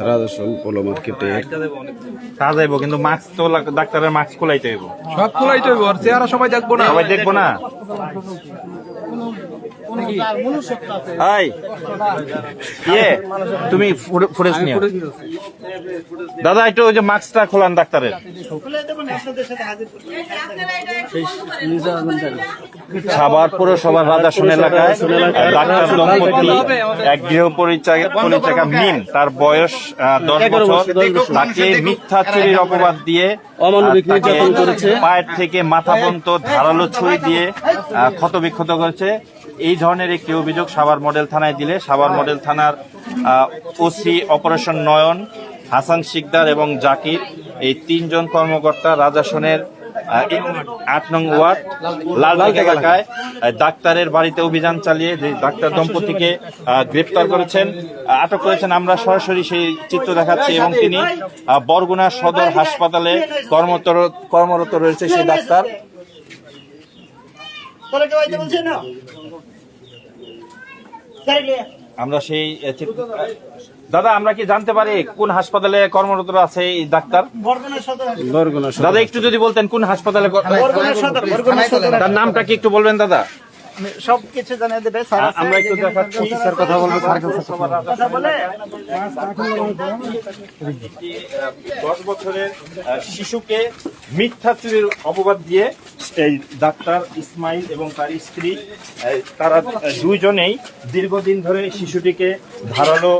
Rajason polo মার্কেটে তা যাইব কিন্তু মাস্ক তো ডাক্তারের মাস্ক খোলাইতে হইব সব খোলাইতে হইব আর চেহারা সবাই দেখব না। সবাই দেখব না? হাই ইয়ে তুমি ফুটেজ নিও। দাদা একটু ওই যে মাস্কটা খোলান ডাক্তারের। সাভার পৌরসভার রাজাসন এলাকায় ডাক্তার দম্পতি এক গৃহ পরিচয় পরিচারিকা মিম তার বয়স আহ, দশ বছর। তাকে মিথ্যা চুরির অপবাদ দিয়ে অমানবিক নির্যাতন করেছে। পায়ের থেকে মাথা পর্যন্ত ধারালো ছুরি দিয়ে আহ, ক্ষতবিক্ষত করেছে। এই ধরনের একটি অভিযোগ সাভার মডেল থানায় দিলে সাভার মডেল থানার ওসি অপারেশন নয়ন হাসান শিকদার এবং জাকির এই তিনজন কর্মকর্তা রাজাসনের আট নং ওয়ার্ড লালবাগ এলাকায়। ডাক্তারের বাড়িতে অভিযান চালিয়ে যে ডাক্তার দম্পতিকে গ্রেপ্তার করেছেন আটক করেছেন আমরা সরাসরি সেই চিত্র দেখাচ্ছি এবং তিনি বরগুনা সদর হাসপাতালে কর্মরত কর্মরত রয়েছে সেই ডাক্তার তোরা কেউ আইতে বলছে না গাড়ি লিয়ে আমরা সেই দাদা আমরা কি জানতে পারি কোন হাসপাতালে কর্মরত আছে এই ডাক্তার? বরগুনা সদর বরগুনা দাদা একটু যদি বলতেন কোন হাসপাতালে ক- বরগুনা সদর বরগুনা সদর। তার নামটা কি একটু বলবেন দাদা? সব কিছু জানিয়ে দেবে। স্যার। আমরা একটু দেখাচ্ছি স্যার কথা বলব কথা বলে। একটি, আহ, দশ বছরের আহ, শিশুকে মিথ্যা চুরির অপবাদ দিয়ে এই ডাক্তার ইসমাইল এবং তার স্ত্রী তারা দুইজনেই দীর্ঘদিন ধরে শিশুটিকে ধারালো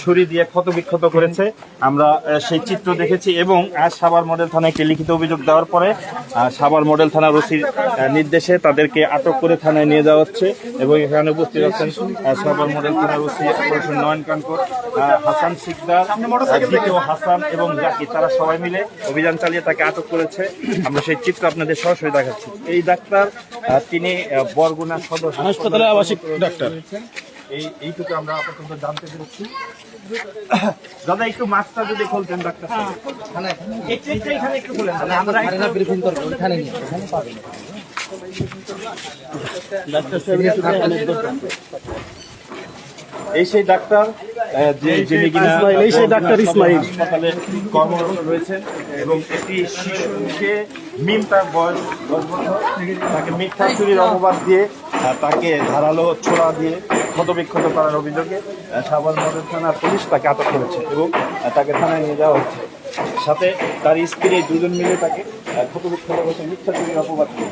ছুরি দিয়ে ক্ষতবিক্ষত করেছে। আমরা সেই চিত্র দেখেছি এবং আজ সাভার মডেল থানায় একটি লিখিত অভিযোগ দেওয়ার পরে সাভার মডেল থানার ওসির নির্দেশে তাদেরকে আটক করে থানায় নিয়ে যাওয়া হচ্ছে এবং এখানে উপস্থিত আছেন সাভার মডেল থানার ওসি অপারেশন নয়ন কানকর হাসান শিকদার দ্বিতীয় হাসান এবং জাকি, তারা সবাই মিলে অভিযান চালিয়ে তাকে আটক করেছে। আমরা সেই চিত্র আপনাদের সরাসরি দেখাচ্ছি। এই ডাক্তার তিনি বরগুনা সদর হাসপাতালে আবাসিক ডাক্তার। এই এইটুকু আমরা আপাতত জানতে পেরেছি। দাদা একটু মাস্কটা যদি খুলতেন ডাক্তার একটু আমরা একটু- এই সেই ডাক্তার যে যিনি কিনা এই সেই ডাক্তার ইসমাইল। হাসপাতালে কর্মরত রয়েছেন এবং একটি শিশুকে মিম তার বয়স দশ বছর তাকে মিথ্যা চুরির অপবাদ দিয়ে তাকে ধারালো ছোড়া দিয়ে ক্ষতবিক্ষত করার অভিযোগে সাভার মডেল থানার পুলিশ তাকে আটক করেছে এবং তাকে থানায় নিয়ে যাওয়া হচ্ছে। সাথে তার স্ত্রী দুজন মিলে তাকে ক্ষতবিক্ষত করেছে মিথ্যা চুরির অপবাদ দিয়ে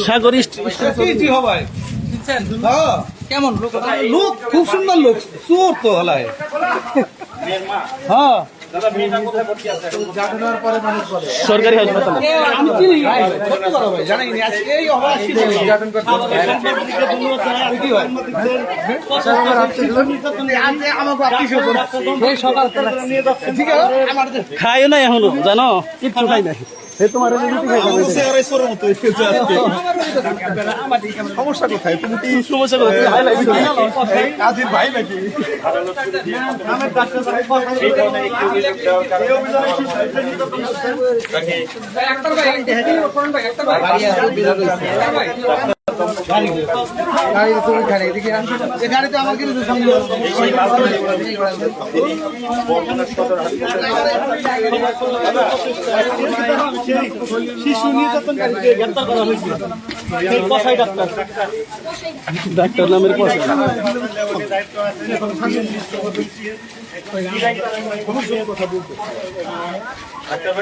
সাগর কেমন? লোক লোক খুব সুন্দর লোক। চোর তো হলায় হ্যাঁ। সরকারি হাসপাতালে। খাই কথা ভাই জানাই নি খাইও না এখনও জানো? কিচ্ছু খাই নাই। সে তোমার সমস্যা কোথায়? তুমি সমস্যা লাইট কাজের ভাই নাকি? এই ধরনের শিশু নির্যাতনকারীকে গ্রেপ্তার করা হয়েছে ডাক্তার নামের ভাই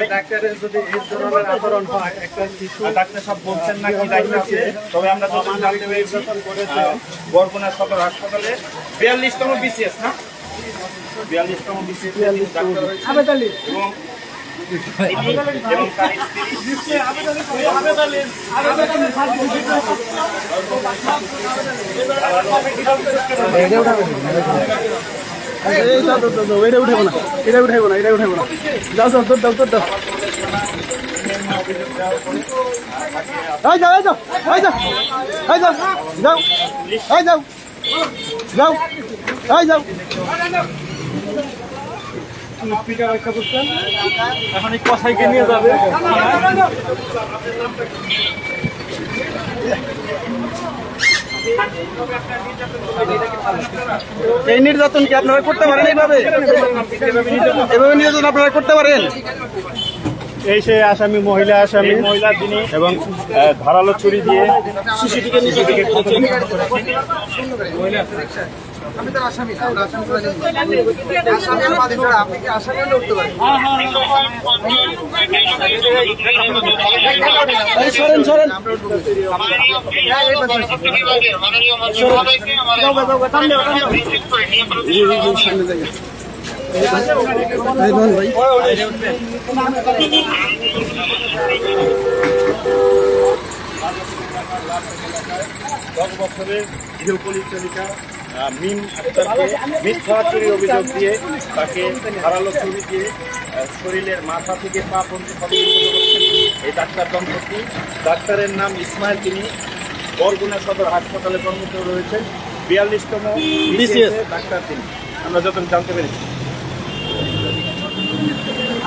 ডাক্তারের যদি ডাক্তার সব বলছেন না কি আছে তবে আমরা যখন জানতে পেরেছি বরগুনা সদর হাসপাতালে বিয়াল্লিশতম বিসিএস না বিয়াল্লিশতম বিসিএস ডাক্তার এটা উঠাবো না এটা উঠাবো না এটা উঠাবো না যাও যাও দৌড় দাও দৌড় দাও যাও যাও এই যাও এই যাও যাও এই যাও যাও এই যাও এখন এই কষাইকে নিয়ে যাবে এই নির্যাতন কি আপনারা করতে পারেন এইভাবে? এভাবে নির্যাতন আপনারা করতে পারেন? এই সে আসামি মহিলা আসামি মহিলা যিনি এবং ধারালো ছুরি দিয়ে শিশুটিকে শিশুটিকে আমি তো আসামি না আমরা আসামি করে আসামি আর বাদী ছাড়া আপনি কি আসামি হলে উঠতে পারেন? এই সরেন সরেন। এই ধরুন ভাই। দশ বছরের গৃহ পরিচালিকা আহ, মিম আক্তারকে মিথ্যা চুরির অভিযোগ দিয়ে তাকে ধারালো ছুরি দিয়ে শরীরের মাথা থেকে পা পর্যন্ত করেছেন এই ডাক্তার দম্পতি। ডাক্তারের নাম ইসমাইল তিনি বরগুনা সদর হাসপাতালে কর্মরত রয়েছেন। বিয়াল্লিশতম ডাক্তার তিনি। আমরা যত জানতে পেরেছি।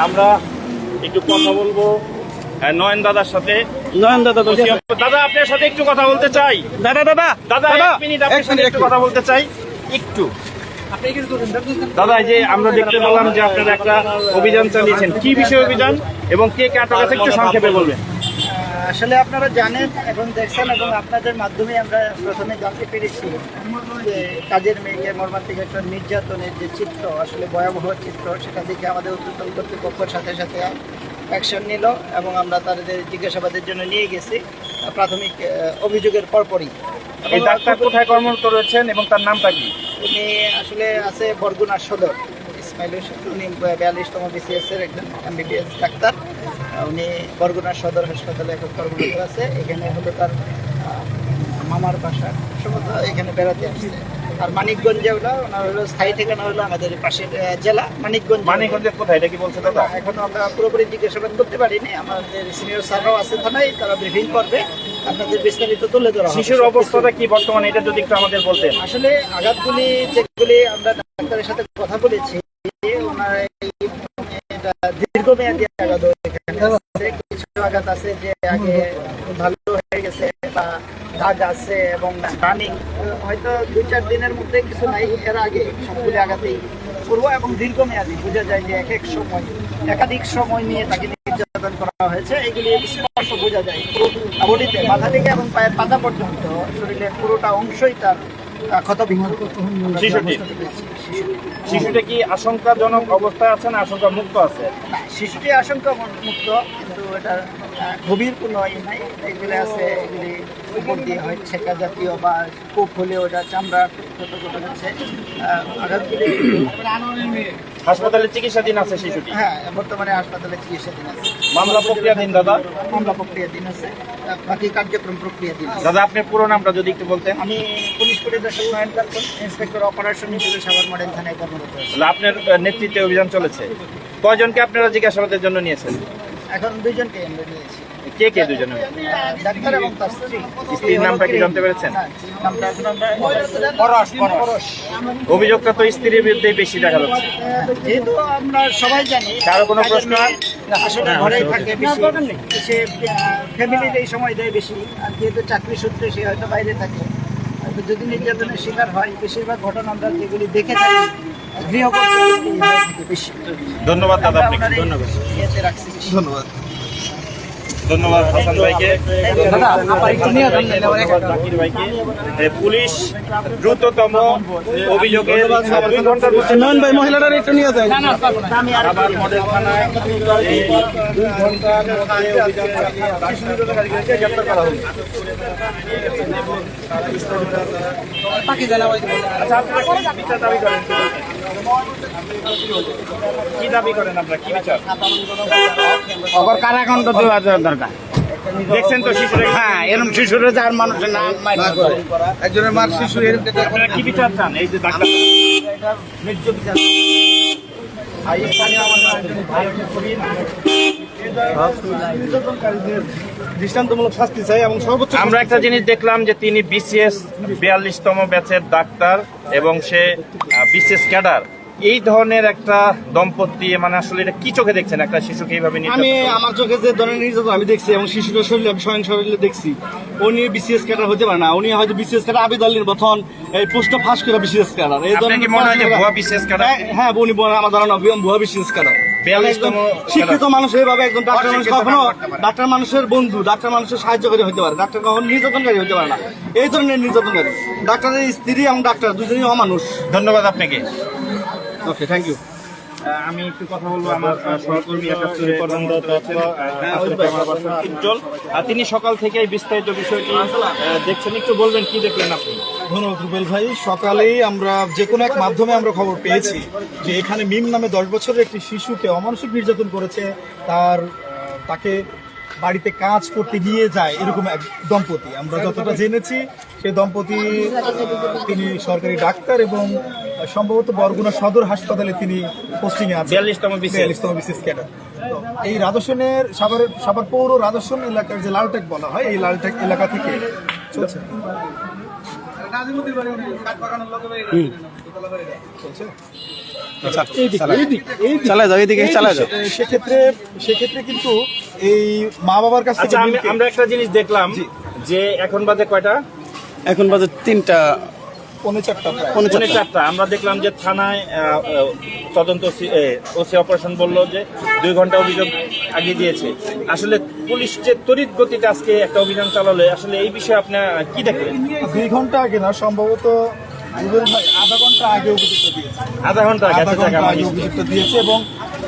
আমরা একটু কথা বলব নয়ন দাদার সাথে। নয়ন দাদা দাদা আপনার সাথে একটু কথা বলতে চাই। দাদা দাদা দাদা এক মিনিট আপনার সাথে একটু কথা বলতে চাই একটু। দাদা যে আমরা দেখতে পেলাম যে আপনারা একটা অভিযান চালিয়েছেন। কি বিষয় অভিযান এবং কে কে আটক আছে একটু সংক্ষেপে বলবেন? আসলে আপনারা জানেন এখন দেখছেন এবং আপনাদের মাধ্যমে আমরা প্রথমে জানতে পেরেছি যে কাজের মেয়েকে মর্মান্তিক একটা নির্যাতনের যে চিত্র আসলে ভয়াবহ চিত্র সেটা দেখে আমাদের উদ্যোতন কর্তৃপক্ষের সাথে সাথে অ্যাকশন নিল এবং আমরা তাদের জিজ্ঞাসাবাদের জন্য নিয়ে গেছি। প্রাথমিক অভিযোগের পরপরই। এই ডাক্তার কোথায় কর্মরত রয়েছেন এবং তার নামটা কি? উনি আসলে আছে বরগুনা সদর। ইসমাইল হোসেন উনি বিয়াল্লিশতম বিসিএস এর একজন এমবিবিএস ডাক্তার। উনি বরগুনা সদর হাসপাতালে এখন কর্মরত আছে। এখানে হলো তার মামার বাসা। সম্ভবত এখানে বেড়াতে আসছে। আর মানিকগঞ্জে হলো ওনার হলো স্থায়ী ঠিকানা হলো আমাদের পাশের জেলা মানিকগঞ্জ। মানিকগঞ্জের কোথায়? এটা কি বলছে দাদা? এখনও আমরা পুরোপুরি জিজ্ঞাসাবাদ করতে পারিনি। আমাদের সিনিয়র স্যাররাও আছে থানায় তারা ব্রিফিং করবে। আপনাদের বিস্তারিত তুলে ধরা শিশুর অবস্থাটা কি বর্তমানে? এটা যদি একটু আমাদের বলতেন। আসলে আঘাতগুলি যেগুলি আমরা ডাক্তারের সাথে কথা বলেছি ওনার দীর্ঘমেয়াদী আঘাত আছে কিছু আঘাত আছে যে আগে দাগ আছে এবং রানিং, হয়তো দুই চার দিনের মধ্যে কিছু নাই, এর আগে সবগুলি জায়গাতেই করব এবং দীর্ঘমেয়াদী বোঝা যায় যে এক এক সময়, একাধিক সময় নিয়ে তাকে নির্যাতন করা হয়েছে। এগুলি স্পর্শ বোঝা যায়। বডিতে মাথা থেকে এবং পায়ের পাতা পর্যন্ত শরীরের পুরোটা অংশই তার ক্ষত যে শিশুটি? কি আশঙ্কাজনক অবস্থায় আছে না আশঙ্কা মুক্ত আছে শিশুটি আশঙ্কা মুক্ত কিন্তু এটা গভীর কোনো ই নাই এগুলি আছে, এগুলি হয় ছেঁকা জাতীয় বা কোপ হলে ওটা চামড়া ছোট ছোট হচ্ছে আঘাতগুলি হাসপাতালে চিকিৎসাধীন আছে শিশুটি হ্যাঁ বর্তমানে হাসপাতালে চিকিৎসাধীন আছে। মামলা প্রক্রিয়াধীন দাদা। মামলা প্রক্রিয়াধীন আছে। বাকি কার্যক্রম প্রক্রিয়াধীন দিন দাদা আপনার পুরো নামটা যদি একটু বলতেন। আমি পুলিশ পরিদর্শক নয়ন ইন্সপেক্টর অপারেশন হিসেবে সাভার মডেল থানায় কর্মরত আপনার নেতৃত্বে অভিযান চলেছে। কয়জনকে আপনারা জিজ্ঞাসাবাদের জন্য নিয়েছেন? এখন দুইজনকে আমরা নিয়েছি। কে কে দুজনে? ডাক্তার এবং তার স্ত্রী। স্ত্রীর নামটা কি জানতে পেরেছেন? হ্যাঁ, নামটা এখন আমরা পরশ পরশ। অভিযোগটা তো স্ত্রীর বিরুদ্ধে বেশি দেখা যাচ্ছে। যেহেতু আমরা সবাই জানি কারও কোনো প্রশ্ন? না, আসলে ঘরেই থাকে বেশি। সে ফ্যামিলির এই সময় দেয় বেশি। আর যেহেতু চাকরি সূত্রে সে হয়তো বাইরে থাকে। যদি নির্যাতনের শিকার হয় বেশিরভাগ ঘটনা আমরা যেগুলি দেখে থাকি ধন্যবাদ দাদা আপনাকে। ধন্যবাদ। ধন্যবাদ ধন্যবাদ হাসান ভাইকে। জাকির পুলিশ দ্রুততম অভিযোগের ঘণ্টার মধ্যে নয়ন ভাই মহিলাটার একটু নিয়ে যায় আবার মডেল থানায় দুই ঘণ্টার মধ্যে অভিযান চালিয়ে গ্রেপ্তার করা হলো আচ্ছা আপনারা দাবি করেন। কি দাবি করেন আপনারা? কি বিচার? অগর কারাখণ্ড দেওয়া দরকার। দেখছেন তো শিশুরা? হ্যাঁ এরকম শিশুরা যার মানুষের নাম একজনের মার শিশু এরকম আপনারা কি বিচার চান? এই যে ডাক্তার আর স্থানীয় দৃষ্টান্তমূলক শাস্তি চাই এবং সর্বোচ্চ আমরা একটা জিনিস দেখলাম যে তিনি বিসিএস বিয়াল্লিশতম ব্যাচের ডাক্তার এবং সে বিসিএস ক্যাডার। এই ধরনের একটা দম্পতি মানে আসলে এটা কি চোখে দেখছেন? একটা শিশুকে এইভাবে আমি আমার চোখে যে ধরনের নির্যাতন আমি দেখছি এবং শিশুটার শরীরে আমি স্বয়ং শরীরে দেখছি উনি বিসিএস ক্যাডার হতে পারে না। উনি হয়তো বিসিএস ক্যাডার আবিদ আলীর বথন এই পোস্টটা ফাঁস করে বিসিএস ক্যাডার। এই ধরনের কি মনে হয় যে ভুয়া BCS ক্যাডার? হ্যাঁ, হ্যাঁ উনি আমার ধারণা ভুয়া বিসিএস ক্যাডার। 42তম শিক্ষিত মানুষ এইভাবে একজন ডাক্তার মানুষ কখনো ডাক্তার মানুষের বন্ধু ডাক্তার মানুষের সাহায্যকারী হতে পারে। ডাক্তার কখনো নির্যাতনকারী হতে পারে না। এই ধরনের নির্যাতনকারী। ডাক্তারের স্ত্রী এবং ডাক্তার দুজনেই অমানুষ। ধন্যবাদ আপনাকে। ওকে থ্যাংক ইউ আমি একটু কথা বলব আমার সহকর্মী আর তিনি সকাল থেকে বিস্তারিত বিষয়টি দেখছেন। একটু বলবেন কি দেখলেন আপনি? ধন্যবাদ রুবেল ভাই সকালেই আমরা যে কোনো এক মাধ্যমে আমরা খবর পেয়েছি যে এখানে মিম নামে দশ বছরের একটি শিশুকে অমানসিক নির্যাতন করেছে। তার তাকে বাড়িতে কাজ করতে নিয়ে যায় এরকম এক দম্পতি। আমরা যতটা জেনেছি সেই দম্পতি তিনি সরকারি ডাক্তার এবং সম্ভবত বরগুনা সদর হাসপাতালে তিনি পোস্টিং এ আছেন। 42তম BCS বিয়াল্লিশতম বিসিএস ক্যাডার। এই রাজস্বনের সাভারের সাভার পৌর রাজস্বন এলাকার যে লালটেক বলা হয় এই লালটেক এলাকা থেকে চলছে। চালা যাও এদিকে চালা যাও। সেক্ষেত্রে সেক্ষেত্রে কিন্তু এই মা বাবার কাছ থেকে আচ্ছা আমরা একটা জিনিস দেখলাম যে এখন বাজে কয়টা? এখন বাজে তিনটা পৌনে চারটা আমরা দেখলাম যে থানায় তদন্ত ওসি অপারেশন বলল যে দুই ঘণ্টা অভিযোগ আগে দিয়েছে। আসলে পুলিশ যে তড়িৎ গতিতে আজকে একটা অভিযান চালালো আসলে এই বিষয়ে আপনার কি দেখলেন? দুই ঘণ্টা আগে না সম্ভবত আধা ঘণ্টা আগে অভিযুক্ত দিয়েছে। আধা ঘণ্টা আগে আচ্ছা, আগে অভিযুক্ত দিয়েছে এবং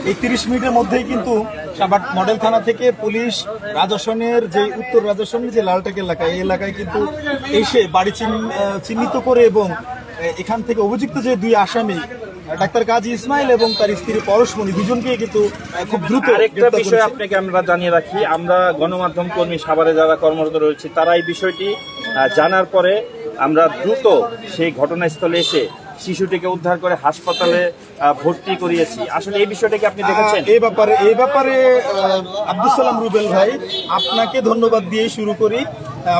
এই তিরিশ মিনিটের মধ্যেই কিন্তু সাভার মডেল থানা থেকে পুলিশ রাজস্বনের যে উত্তর রাজস্বনের যে লালটেক এলাকা এই এলাকায় কিন্তু এসে বাড়ি চিহ্ন- চিহ্নিত করে এবং এখান থেকে অভিযুক্ত যে দুই আসামি ডাক্তার কাজী ইসমাইল এবং তার স্ত্রী পরশমণি দুজনকে কিন্তু খুব দ্রুত আরেকটা বিষয় আপনাকে আমরা জানিয়ে রাখি আমরা গণমাধ্যম কর্মী সাভারে যারা কর্মরত রয়েছে তারা এই বিষয়টি জানার পরে আমরা দ্রুত সেই ঘটনাস্থলে এসে শিশুটিকে উদ্ধার করে হাসপাতালে ভর্তি করিয়েছি। আসলে এই বিষয়টাকে আপনি দেখেছেন? এই ব্যাপারে এই ব্যাপারে আব্দুল সালাম রুবেল ভাই, আপনাকে ধন্যবাদ দিয়ে শুরু করি।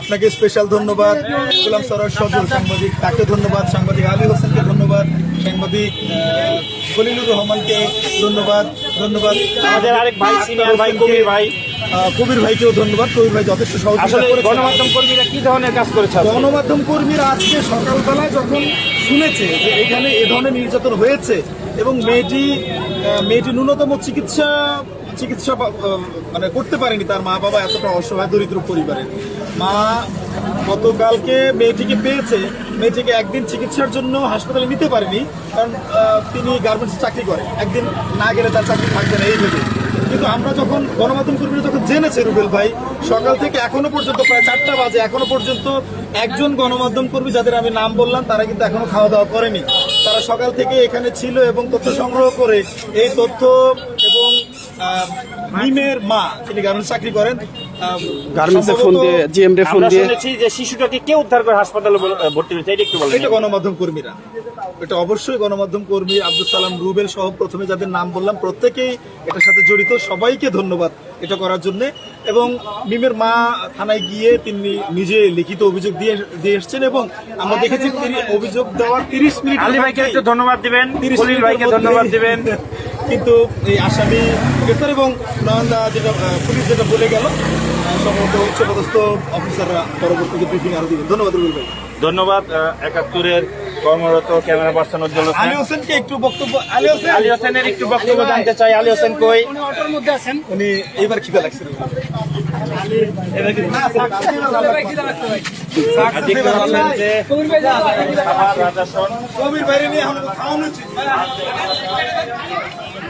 আপনাকে স্পেশাল ধন্যবাদ। গোলাম সরার সজল সাংবাদিক, তাকে ধন্যবাদ। সাংবাদিক আলী হোসেনকে ধন্যবাদ। সাংবাদিক খলিলুর রহমানকে ধন্যবাদ। ধন্যবাদ। আমাদের আরেক ভাই সিনিয়র ভাই কবির ভাই কবির ভাইকেও ধন্যবাদ। কবির ভাই যথেষ্ট সহযোগিতা করে গণমাধ্যম কর্মীরা কি ধরনের কাজ করেছে? গণমাধ্যম কর্মীরা আজকে সকালবেলায় যখন শুনেছে যে এখানে এ ধরনের নির্যাতন হয়েছে এবং মেয়েটি মেয়েটি ন্যূনতম চিকিৎসা চিকিৎসা মানে করতে পারেনি তার মা বাবা এতটা অসহায়, দরিদ্র পরিবারের মা গতকালকে মেয়েটিকে পেয়েছে। মেয়েটিকে একদিন চিকিৎসার জন্য হাসপাতালে নিতে পারেনি, কারণ তিনি গার্মেন্টসে চাকরি করেন। একদিন না গেলে তার চাকরি থাকবে না, এই ভেবে। কিন্তু আমরা যখন গণমাধ্যম কর্মীরা যখন জেনেছে রুবেল ভাই, সকাল থেকে এখনও পর্যন্ত প্রায় চারটা বাজে, এখনও পর্যন্ত একজন গণমাধ্যম কর্মী যাদের আমি নাম বললাম, তারা কিন্তু এখনও খাওয়া দাওয়া করেনি। তারা সকাল থেকে এখানে ছিল এবং তথ্য সংগ্রহ করে এই তথ্য এবং মিমের মা তিনি গার্মেন্টস চাকরি করেন। গার্মেন্টসে ফোন দিয়ে জিএম রে ফোন দিয়ে। শুনেছি যে শিশুটাকে কে উদ্ধার করে হাসপাতালে ভর্তি হয়েছে এটা একটু বলেন। এটা গণমাধ্যম কর্মীরা। এটা অবশ্যই গণমাধ্যম কর্মী আব্দুল সালাম রুবেল সহ প্রথমে যাদের নাম বললাম প্রত্যেকেই এটার সাথে জড়িত। সবাইকে ধন্যবাদ এটা করার জন্য। এবং মিমের মা থানায় গিয়ে তিনি নিজে লিখিত অভিযোগ দিয়ে দিয়ে এসছেন এবং আমরা দেখেছি তিনি অভিযোগ দেওয়ার তিরিশ মিনিট আলী ভাইকে একটু ধন্যবাদ দিবেন 30 খলিল ভাইকে ধন্যবাদ দিবেন। কিন্তু এই আসামি গ্রেপ্তার এবং নয়নদা যেটা পুলিশ যেটা বলে গেল সম্ভবত উচ্চপদস্থ অফিসাররা পরবর্তীতে ব্রিফিং আরও দিবেন ধন্যবাদ রুবেল ভাই। ধন্যবাদ একাত্তরের কর্মরত ক্যামেরা পার্সন উজ্জ্বল হোসেন। আলী হোসেনকে একটু বক্তব্য আলী হোসেন। আলী হোসেনের একটু বক্তব্য জানতে চাই। আলী হোসেন কই? উনি এইবার খিদা লাগছে আর দেখতে পাচ্ছেন যে সাভার কবির বাইরে নিয়ে আমাকে খাওয়ানো উচিত।